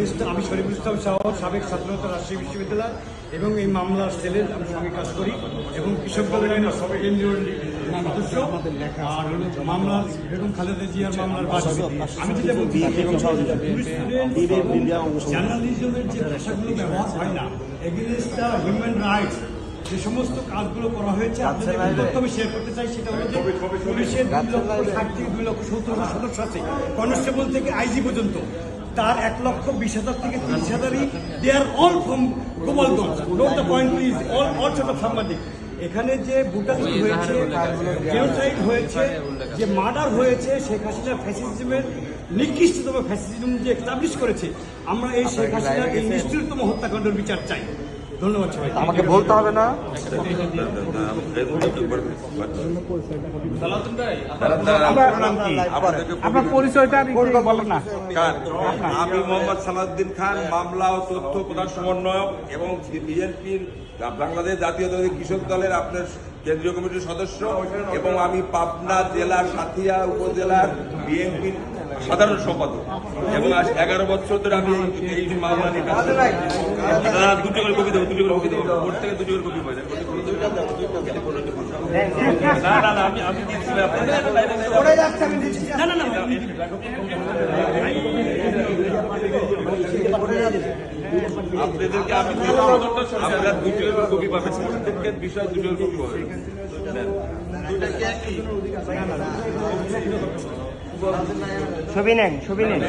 আমি শরীফুল ইসলাম শাহ সাবেক ছাত্রতা রাজশাহী বিশ্ববিদ্যালয় এবং এই মামলার সেলের আমি সঙ্গে কাজ করি এবং কৃষক দলের আমি কেন্দ্রীয় সদস্য। আর মামলার বেগম খালেদা জিয়ার মামলার বাদী আমি যেটা বলছি জার্নালিজমের যে ভাষাগুলো ব্যবহার হয় না এগেনস্ট দ্য হিউম্যান রাইটস যে সমস্ত কাজগুলো করা হয়েছে আপনাদের আমি শেয়ার করতে চাই সেটা হলো যে পুলিশের দুই লক্ষ ষাট থেকে দুই লক্ষ সত্তর সদস্য আছে। কনস্টেবল থেকে আইজি পর্যন্ত। তার এক লক্ষ বিশ হাজার থেকে তিরিশ হাজারই they are all from Gopalganj note the point please all all sort সাংবাদিক। এখানে যে বুটালি হয়েছে জেনোসাইড হয়েছে, যে মার্ডার হয়েছে, শেখ হাসিনা ফ্যাসিজমের নিকৃষ্টতম ফ্যাসিজম যে এস্টাবলিশ করেছে, আমরা এই শেখ হাসিনার এই নিষ্ঠুরতম হত্যাকাণ্ডের বিচার চাই। ধন্যবাদ সবাই আমাকে বলতে হবে না। আপনার পরিচয়টা বলেন না। আমি মোহাম্মদ সালাউদ্দিন খান মামলা ও তথ্য প্রধান সমন্বয়ক এবং বিএনপির বাংলাদেশ জাতীয়তাবাদী কৃষক দলের আপনার কেন্দ্রীয় কমিটির সদস্য এবং আমি পাবনা জেলার সাথিয়া উপজেলার বিএনপির সাধারণ সম্পাদক। এবং আজ এগারো বছর ধরে আমি এই- মামলা নিয়ে কাজ দুটো করে কপি দেবো দুটো করে কপি দেবো। ভোট থেকে দুটো করে কপি পাই না না না আমি আমি দিচ্ছি না না না না আপনাদেরকে আমি আপনারা দুটো কপি পাবেন। প্রত্যেকের বিষয় দুটো করে কপি পাবেন। ছবি নেন ছবি নেন